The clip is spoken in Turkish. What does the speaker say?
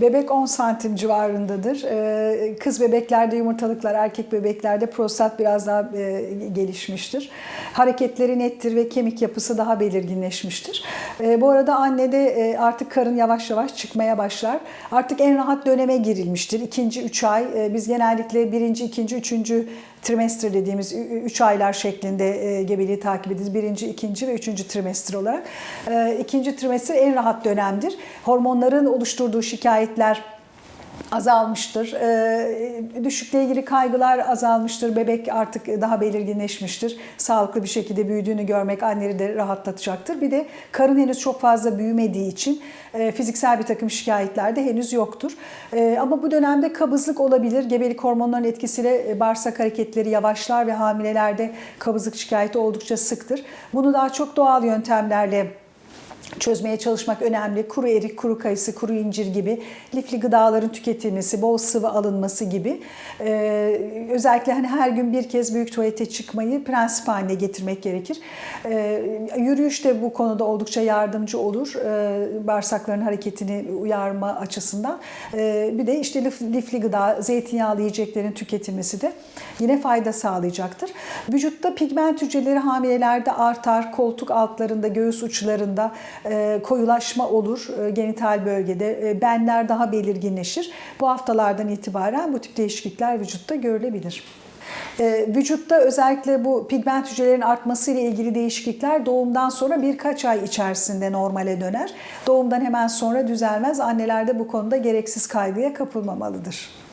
Bebek 10 santim civarındadır. Ee, Kız bebeklerde yumurtalıklar, erkek bebeklerde prostat biraz daha e, gelişmiştir. Hareketleri nettir ve kemik yapısı daha belirginleşmiştir. Ee, Bu arada annede e, artık karın yavaş yavaş çıkmaya başlar. Artık en rahat döneme girilmiştir. İkinci üç ay. e, Biz genellikle birinci, ikinci, üçüncü trimester dediğimiz 3 aylar şeklinde e, gebeliği takip ederiz. Birinci, ikinci ve üçüncü trimester olarak. E, İkinci trimester en rahat dönemdir. Hormonların oluşturduğu şikayetler azalmıştır. E, düşükle ilgili kaygılar azalmıştır. Bebek artık daha belirginleşmiştir. Sağlıklı bir şekilde büyüdüğünü görmek anneleri de rahatlatacaktır. Bir de karın henüz çok fazla büyümediği için e, fiziksel bir takım şikayetler de henüz yoktur. E, ama bu dönemde kabızlık olabilir. Gebelik hormonlarının etkisiyle e, bağırsak hareketleri yavaşlar ve hamilelerde kabızlık şikayeti oldukça sıktır. Bunu daha çok doğal yöntemlerle çözmeye çalışmak önemli. Kuru erik, kuru kayısı, kuru incir gibi lifli gıdaların tüketilmesi, bol sıvı alınması gibi. Ee, özellikle hani her gün bir kez büyük tuvalete çıkmayı prensip haline getirmek gerekir. Ee, yürüyüş de bu konuda oldukça yardımcı olur. Ee, bağırsakların hareketini uyarma açısından. Ee, bir de işte lif, lifli gıda, zeytinyağlı yiyeceklerin tüketilmesi de yine fayda sağlayacaktır. Vücutta pigment hücreleri hamilelerde artar. Koltuk altlarında, göğüs uçlarında koyulaşma olur e, genital bölgede. E, benler daha belirginleşir. Bu haftalardan itibaren bu tip değişiklikler vücutta görülebilir. E, Vücutta özellikle bu pigment hücrelerin artması ile ilgili değişiklikler doğumdan sonra birkaç ay içerisinde normale döner. Doğumdan hemen sonra düzelmez. Anneler de bu konuda gereksiz kaygıya kapılmamalıdır.